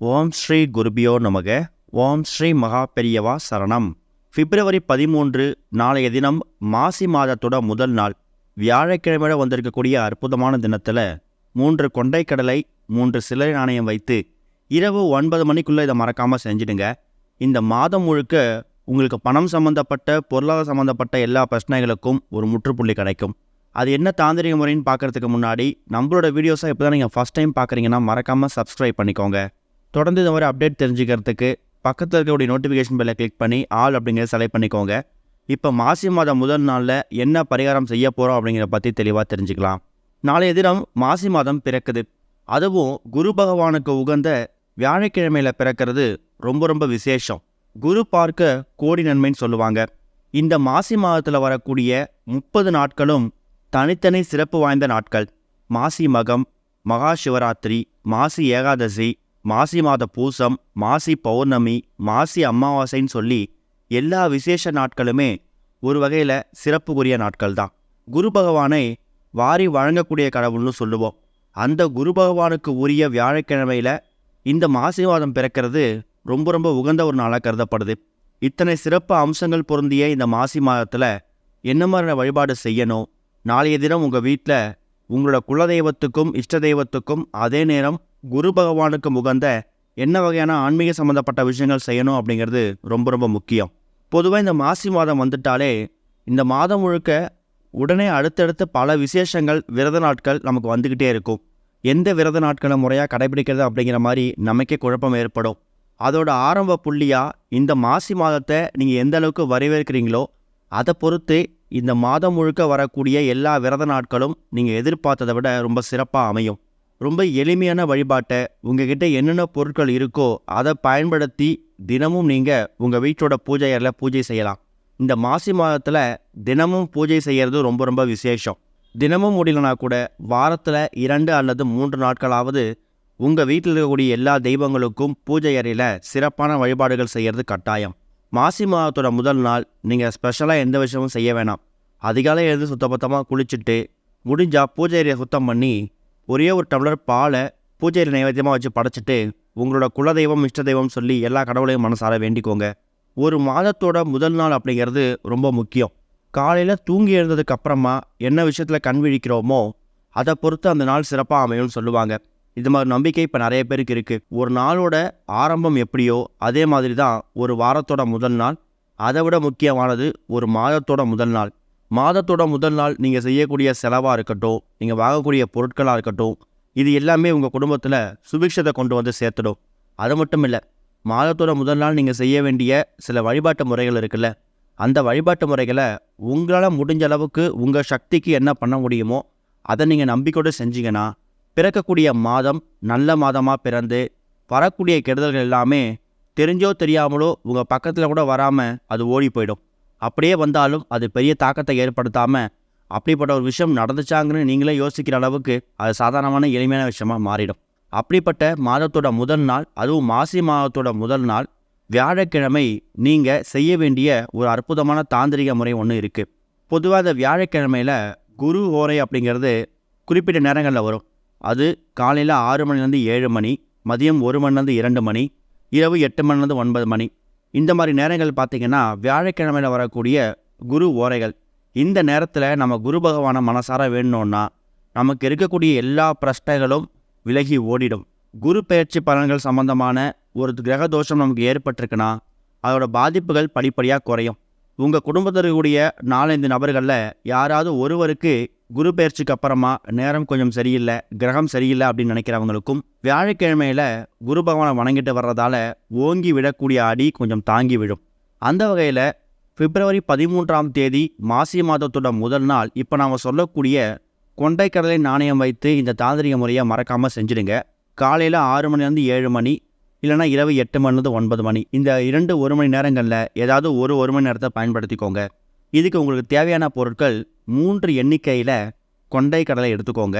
ஓம் ஸ்ரீ குருபியோ நமக. ஓம் ஸ்ரீ மகா பெரியவா சரணம். பிப்ரவரி பதிமூன்று நாளைய தினம் மாசி மாதத்தோட முதல் நாள். வியாழக்கிழமையில வந்திருக்கக்கூடிய அற்புதமான தினத்தில் மூன்று கொண்டைக்கடலை மூன்று சிலை நாணயம் வைத்து இரவு ஒன்பது மணிக்குள்ளே இதை மறக்காமல் செஞ்சிடுங்க. இந்த மாதம் முழுக்க உங்களுக்கு பணம் சம்மந்தப்பட்ட பொருளாதார சம்மந்தப்பட்ட எல்லா பிரச்சனைகளுக்கும் ஒரு முற்றுப்புள்ளி கிடைக்கும். அது என்ன தாந்திரிக முறைன்னு பார்க்குறதுக்கு முன்னாடி நம்மளோட வீடியோஸை இப்போ தான் நீங்கள் ஃபஸ்ட் டைம் பார்க்குறீங்கன்னா மறக்காமல் சப்ஸ்கிரைப் பண்ணிக்கோங்க. தொடர்ந்து இந்த மாதிரி அப்டேட் தெரிஞ்சுக்கிறதுக்கு பக்கத்தில் இருக்கக்கூடிய நோட்டிஃபிகேஷன் பெல்லை கிளிக் பண்ணி ஆல் அப்படிங்கிறத செலக்ட் பண்ணிக்கோங்க. இப்போ மாசி மாதம் முதல் நாளில் என்ன பரிகாரம் செய்ய போகிறோம் அப்படிங்கிறத பற்றி தெளிவாக தெரிஞ்சுக்கலாம். நாளைய தினம் மாசி மாதம் பிறக்குது. அதுவும் குரு பகவானுக்கு உகந்த வியாழக்கிழமையில் பிறக்கிறது ரொம்ப ரொம்ப விசேஷம். குரு பார்க்க கோடி நன்மைன்னு சொல்லுவாங்க. இந்த மாசி மாதத்தில் வரக்கூடிய முப்பது நாட்களும் தனித்தனி சிறப்பு வாய்ந்த நாட்கள். மாசி மகம் மகா சிவராத்திரி மாசி ஏகாதசி மாசி மாத பூசம் மாசி பௌர்ணமி மாசி அமாவாசைன்னு சொல்லி எல்லா விசேஷ நாட்களுமே ஒரு வகையில் சிறப்புக்குரிய நாட்கள் தான் குரு பகவானை வாரி வழங்கக்கூடிய கடவுள்னு சொல்லுவோம். அந்த குரு பகவானுக்கு உரிய வியாழக்கிழமையில் இந்த மாசி மாதம் பிறக்கிறது ரொம்ப ரொம்ப உகந்த ஒரு நாளாக கருதப்படுது. இத்தனை சிறப்பு அம்சங்கள் பொருந்திய இந்த மாசி மாதத்தில் என்ன மாதிரி வழிபாடு செய்யணும்? நாளைய தினம் உங்கள் வீட்டில் உங்களோட குலதெய்வத்துக்கும் இஷ்ட தெய்வத்துக்கும் அதே நேரம் குரு பகவானுக்கு முகந்த என்ன வகையான ஆன்மீக சம்மந்தப்பட்ட விஷயங்கள் செய்யணும் அப்படிங்கிறது ரொம்ப ரொம்ப முக்கியம். பொதுவாக இந்த மாசி மாதம் வந்துட்டாலே இந்த மாதம் முழுக்க உடனே அடுத்தடுத்து பல விசேஷங்கள் விரத நாட்கள் நமக்கு வந்துக்கிட்டே இருக்கும். எந்த விரத நாட்களை முறையாக கடைபிடிக்கிறது அப்படிங்கிற மாதிரி நமக்கே குழப்பம் ஏற்படும். அதோட ஆரம்ப புள்ளியாக இந்த மாசி மாதத்தை நீங்கள் எந்த அளவுக்கு வரவேற்கிறீங்களோ அதை பொறுத்து இந்த மாதம் முழுக்க வரக்கூடிய எல்லா விரத நாட்களும் நீங்கள் எதிர்பார்த்ததை விட ரொம்ப சிறப்பாக அமையும். ரொம்ப எளிமையான வழிபாட்டை உங்ககிட்ட என்னென்ன பொருட்கள் இருக்கோ அதை பயன்படுத்தி தினமும் நீங்கள் உங்கள் வீட்டோட பூஜை அறையில் பூஜை செய்யலாம். இந்த மாசி மாதத்தில் தினமும் பூஜை செய்கிறது ரொம்ப ரொம்ப விசேஷம். தினமும் முடியலனா கூட வாரத்தில் இரண்டு அல்லது மூன்று நாட்களாவது உங்கள் வீட்டில் இருக்கக்கூடிய எல்லா தெய்வங்களுக்கும் பூஜை அறையில் சிறப்பான வழிபாடுகள் செய்கிறது கட்டாயம். மாசி மாதத்தோட முதல் நாள் நீங்கள் ஸ்பெஷலாக எந்த விஷயமும் செய்ய வேணாம். அதிகாலை எழுந்து சுத்தபத்தமாக குளிச்சுட்டு முடிஞ்சால் பூஜை அறையை சுத்தம் பண்ணி ஒரே ஒரு டம்ளர் பாலை பூஜை நைவேத்தியமாக வச்சு படைச்சிட்டு உங்களோட குலதெய்வம் இஷ்ட தெய்வம் சொல்லி எல்லா கடவுளையும் மனசார வேண்டிக்கோங்க. ஒரு மாதத்தோட முதல் நாள் அப்படிங்கிறது ரொம்ப முக்கியம். காலையில் தூங்கி எழுந்ததுக்கு அப்புறமா என்ன விஷயத்தில் கண் விழிக்கிறோமோ அதை பொறுத்து அந்த நாள் சிறப்பாக அமையும்னு சொல்லுவாங்க. இது மாதிரி நம்பிக்கை இப்போ நிறைய பேருக்கு இருக்குது ஒரு நாளோட ஆரம்பம் எப்படியோ அதே மாதிரி தான் ஒரு வாரத்தோட முதல் நாள். அதை விட முக்கியமானது ஒரு மாதத்தோட முதல் நாள். மாதத்தோட முதல் நாள் நீங்கள் செய்யக்கூடிய செலவாக இருக்கட்டும் நீங்கள் வாங்கக்கூடிய பொருட்களாக இருக்கட்டும் இது எல்லாமே உங்கள் குடும்பத்தில் சுபிக்ஷத்தை கொண்டு வந்து சேர்த்துடும். அது மட்டும் இல்லை மாதத்தோட முதல் நாள் நீங்கள் செய்ய வேண்டிய சில வழிபாட்டு முறைகள் இருக்குல்ல அந்த வழிபாட்டு முறைகளை உங்களால் முடிஞ்ச அளவுக்கு உங்கள் சக்திக்கு என்ன பண்ண முடியுமோ அதை நீங்கள் நம்பிக்கையோடு செஞ்சீங்கன்னா பிறக்கக்கூடிய மாதம் நல்ல மாதமாக பிறந்து வரக்கூடிய கெடுதல்கள் எல்லாமே தெரிஞ்சோ தெரியாமலோ உங்கள் பக்கத்தில் கூட வராமல் அது ஓடி போயிடும். அப்படியே வந்தாலும் அது பெரிய தாக்கத்தை ஏற்படுத்தாமல் அப்படிப்பட்ட ஒரு விஷயம் நடந்துச்சாங்கன்னு நீங்களே யோசிக்கிற அளவுக்கு அது சாதாரணமான எளிமையான விஷயமாக மாறிடும். அப்படிப்பட்ட மாதத்தோட முதல் நாள் அதுவும் மாசி மாதத்தோட முதல் நாள் வியாழக்கிழமை நீங்கள் செய்ய வேண்டிய ஒரு அற்புதமான தாந்திரிக முறை ஒன்று இருக்குது பொதுவாக அந்த வியாழக்கிழமையில் குரு ஓரை அப்படிங்கிறது குறிப்பிட்ட நேரங்களில் வரும். அது காலையில் ஆறு மணிலேருந்து ஏழு மணி மதியம் ஒரு மணிலேருந்து இரண்டு மணி இரவு எட்டு மணிலேருந்து ஒன்பது மணி. இந்த மாதிரி நேரங்கள் பார்த்திங்கன்னா வியாழக்கிழமையில் வரக்கூடிய குரு ஓரைகள். இந்த நேரத்தில் நம்ம குரு பகவானை மனசார வேணும்னா நமக்கு இருக்கக்கூடிய எல்லா பிரச்சனைகளும் விலகி ஓடிடும். குரு பெயர்ச்சி பலன்கள் சம்பந்தமான ஒரு கிரக தோஷம் நமக்கு ஏற்பட்டிருக்குன்னா அதோட பாதிப்புகள் படிப்படியாக குறையும். உங்கள் குடும்பத்தில் இருக்கக்கூடிய நாலஞ்சு நபர்களில் யாராவது ஒருவருக்கு குரு பெயர்ச்சிக்கு அப்புறமா நேரம் கொஞ்சம் சரியில்லை கிரகம் சரியில்லை அப்படின்னு நினைக்கிறவங்களுக்கும் வியாழக்கிழமையில் குரு பகவானை வணங்கிட்டு வர்றதால ஓங்கி விடக்கூடிய அடி கொஞ்சம் தாங்கி விழும். அந்த வகையில் பிப்ரவரி பதிமூன்றாம் தேதி மாசி மாதத்தோட முதல் நாள் இப்போ நாம் சொல்லக்கூடிய கொண்டைக்கடலை நாணயம் வைத்து இந்த தாந்திரிக முறையை மறக்காமல் செஞ்சுடுங்க. காலையில் ஆறு மணிலேருந்து ஏழு மணி இல்லைனா இரவு எட்டு மணிலேருந்து ஒன்பது மணி. இந்த இரண்டு ஒரு மணி நேரங்களில் ஏதாவது ஒரு ஒரு மணி நேரத்தை பயன்படுத்திக்கோங்க. இதுக்கு உங்களுக்கு தேவையான பொருட்கள் மூன்று எண்ணிக்கையில் கொண்டை கடலை எடுத்துக்கோங்க.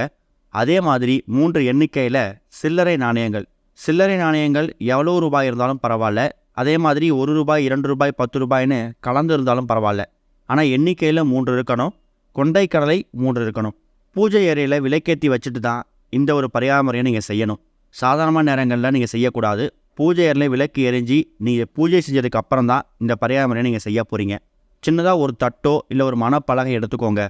அதே மாதிரி மூன்று எண்ணிக்கையில் சில்லறை நாணயங்கள். சில்லறை நாணயங்கள் எவ்வளோ ரூபாய் இருந்தாலும் பரவாயில்ல. அதே மாதிரி ஒரு ரூபாய் இரண்டு ரூபாய் பத்து ரூபாய்னு கலந்து இருந்தாலும் பரவாயில்ல. ஆனால் எண்ணிக்கையில் மூன்று இருக்கணும். கொண்டை கடலை மூன்று இருக்கணும். பூஜை அறையில் விலைக்கேற்றி வச்சுட்டு தான் இந்த ஒரு பரிகாரமுறையை நீங்கள் செய்யணும். சாதாரண நேரங்களில் நீங்கள் செய்யக்கூடாது. பூஜை அறையில் விளக்கு எரிஞ்சு நீங்கள் பூஜை செஞ்சதுக்கு அப்புறம் தான் இந்த பரிகாரமுறையை நீங்கள் செய்ய போகிறீங்க சின்னதாக ஒரு தட்டோ இல்லை ஒரு மணப்பலகை எடுத்துக்கோங்க.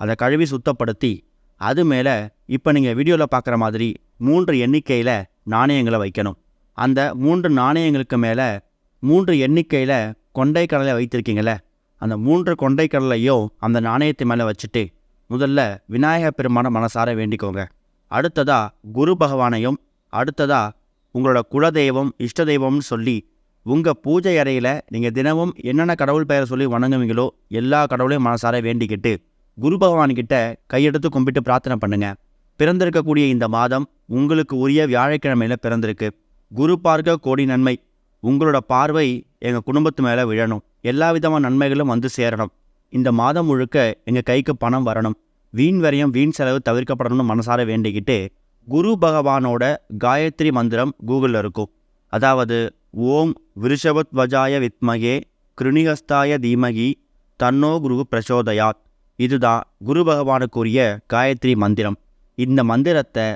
அதை கழுவி சுத்தப்படுத்தி அது மேலே இப்போ நீங்கள் வீடியோவில் பார்க்குற மாதிரி மூன்று எண்ணிக்கையில் நாணயங்களை வைக்கணும். அந்த மூன்று நாணயங்களுக்கு மேலே மூன்று எண்ணிக்கையில் கொண்டை கடலை வைத்திருக்கீங்களே அந்த மூன்று கொண்டை கடலையும் அந்த நாணயத்தை மேலே வச்சுட்டு முதல்ல விநாயகர் பெருமான மனசார வேண்டிக்கோங்க. அடுத்ததா குரு பகவானையும் அடுத்ததா உங்களோட குலதெய்வம் இஷ்ட தெய்வம்னு சொல்லி உங்கள் பூஜை அறையில் நீங்கள் தினமும் என்னென்ன கடவுள் பெயரை சொல்லி வணங்குவீங்களோ எல்லா கடவுளையும் மனசார வேண்டிக்கிட்டு குரு பகவான்கிட்ட கையெடுத்து கும்பிட்டு பிரார்த்தனை பண்ணுங்க. பிறந்திருக்கக்கூடிய இந்த மாதம் உங்களுக்கு உரிய வியாழக்கிழமையில பிறந்திருக்கு. குரு பார்க்க கோடி நன்மை. உங்களோட பார்வை எங்கள் குடும்பத்து மேலே விழணும். எல்லா விதமான நன்மைகளும் வந்து சேரணும். இந்த மாதம் முழுக்க எங்கள் கைக்கு பணம் வரணும். வீண் வரையும் வீண் செலவு தவிர்க்கப்படணும்னு மனசார வேண்டிக்கிட்டு குரு பகவானோட காயத்ரி மந்திரம் கூகுளில் இருக்கும். அதாவது ஓம் விருஷவத்வஜாய வித்மகே கிருணிகஸ்தாய தீமகி தன்னோ குரு பிரசோதயாத். இதுதான் குரு பகவானுக்குரிய காயத்ரி மந்திரம். இந்த மந்திரத்தை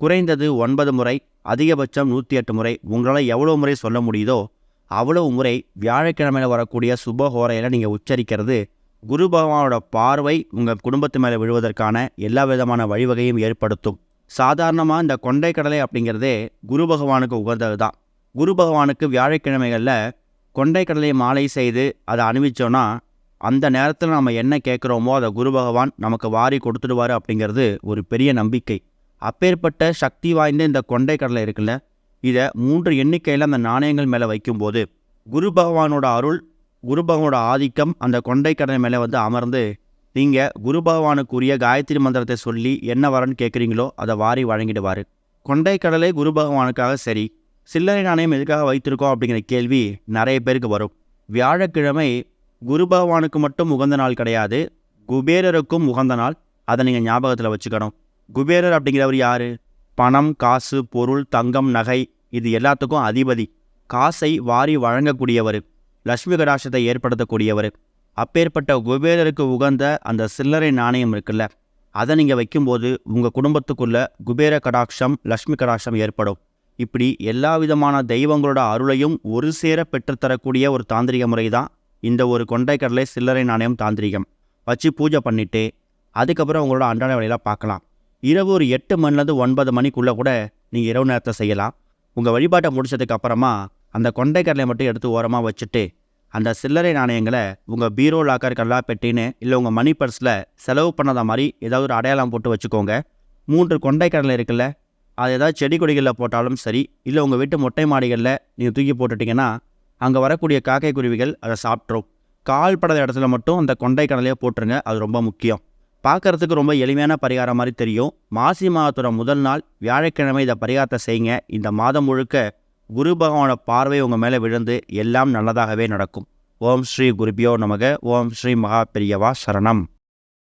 குறைந்தது ஒன்பது முறை அதிகபட்சம் நூற்றி எட்டு முறை உங்களால் எவ்வளோ முறை சொல்ல முடியுதோ அவ்வளவு முறை வியாழக்கிழமையில் வரக்கூடிய சுப ஹோரையில் நீங்கள் உச்சரிக்கிறது. குரு பகவானோட பார்வை உங்கள் குடும்பத்து மேலே விழுவதற்கான எல்லா விதமான வழிவகையும் ஏற்படுத்தும். சாதாரணமாக இந்த கொண்டைக்கடலை அப்படிங்கிறதே குரு பகவானுக்கு உகந்தது தான் குரு பகவானுக்கு வியாழக்கிழமைகளில் கொண்டை கடலையை மாலை செய்து அதை அணிவிச்சோன்னா அந்த நேரத்தில் நம்ம என்ன கேட்குறோமோ அதை குரு பகவான் நமக்கு வாரி கொடுத்துடுவார் அப்படிங்கிறது ஒரு பெரிய நம்பிக்கை. அப்பேற்பட்ட சக்தி வாய்ந்த இந்த கொண்டை கடலை இருக்குல்ல இதை மூன்று எண்ணிக்கையில் அந்த நாணயங்கள் மேலே வைக்கும்போது குரு பகவானோட அருள் குரு பகவானோட ஆதிக்கம் அந்த கொண்டை கடலை மேலே வந்து அமர்ந்து நீங்கள் குரு பகவானுக்குரிய காயத்ரி மந்திரத்தை சொல்லி என்ன வரன்னு கேட்குறீங்களோ அதை வாரி வழங்கிடுவார். கொண்டை கடலை குரு பகவானுக்காக சரி சில்லறை நாணயம் எதுக்காக வைத்திருக்கோம் அப்படிங்கிற கேள்வி நிறைய பேருக்கு வரும். வியாழக்கிழமை குரு பகவானுக்கு மட்டும் உகந்த நாள் கிடையாது. குபேரருக்கும் உகந்த நாள். அதை நீங்கள் ஞாபகத்தில் வச்சுக்கணும். குபேரர் அப்படிங்கிறவர் யார்? பணம் காசு பொருள் தங்கம் நகை இது எல்லாத்துக்கும் அதிபதி. காசை வாரி வழங்கக்கூடியவர். லக்ஷ்மி கடாட்சத்தை ஏற்படுத்தக்கூடியவர். அப்பேற்பட்ட குபேரருக்கு உகந்த அந்த சில்லறை நாணயம் இருக்குல்ல அதை நீங்கள் வைக்கும்போது உங்கள் குடும்பத்துக்குள்ள குபேர கடாட்சம் லக்ஷ்மி கடாட்சம் ஏற்படும். இப்படி எல்லா விதமான தெய்வங்களோட அருளையும் ஒரு சேர பெற்றுத்தரக்கூடிய ஒரு தாந்திரிக முறை தான் இந்த ஒரு கொண்டைக்கடலை சில்லறை நாணயம் தாந்திரிகம். வச்சு பூஜை பண்ணிவிட்டு அதுக்கப்புறம் உங்களோட அன்றாட வேலையெல்லாம் பார்க்கலாம். இரவு ஒரு எட்டு மணிலேருந்து ஒன்பது மணிக்குள்ளே கூட நீங்கள் இரவு நேரத்தை செய்யலாம். உங்கள் வழிபாட்டை முடிச்சதுக்கு அப்புறமா அந்த கொண்டைக்கடலை மட்டும் எடுத்து ஓரமாக வச்சுட்டு அந்த சில்லறை நாணயங்களை உங்கள் பீரோ லாக்கர் கல்லா பெட்டின்னு இல்லை உங்கள் மணி பர்ஸில் செலவு பண்ணாத மாதிரி ஏதாவது ஒரு அடையாளம் போட்டு வச்சுக்கோங்க. மூன்று கொண்டைக்கடலை இருக்குல்ல அது ஏதாவது செடி கொடிகளில் போட்டாலும் சரி இல்லை உங்கள் வீட்டு மொட்டை மாடிகளில் நீங்கள் தூக்கி போட்டுட்டிங்கன்னா அங்கே வரக்கூடிய காக்கை குருவிகள் அதை சாப்பிட்ரும். கால் படாத இடத்துல மட்டும் அந்த கொண்டை கடலையே போட்டுருங்க அது ரொம்ப முக்கியம். பார்க்கறதுக்கு ரொம்ப எளிமையான பரிகாரம் மாதிரி தெரியும். மாசி மாதத்தோட முதல் நாள் வியாழக்கிழமை இதை பரிகாரத்தை செய்யுங்க. இந்த மாதம் முழுக்க குரு பகவானோட பார்வை உங்கள் மேலே விழுந்து எல்லாம் நல்லதாகவே நடக்கும். ஓம் ஸ்ரீ குருபியோ நமக ஓம் ஸ்ரீ மகா பெரியவா சரணம்.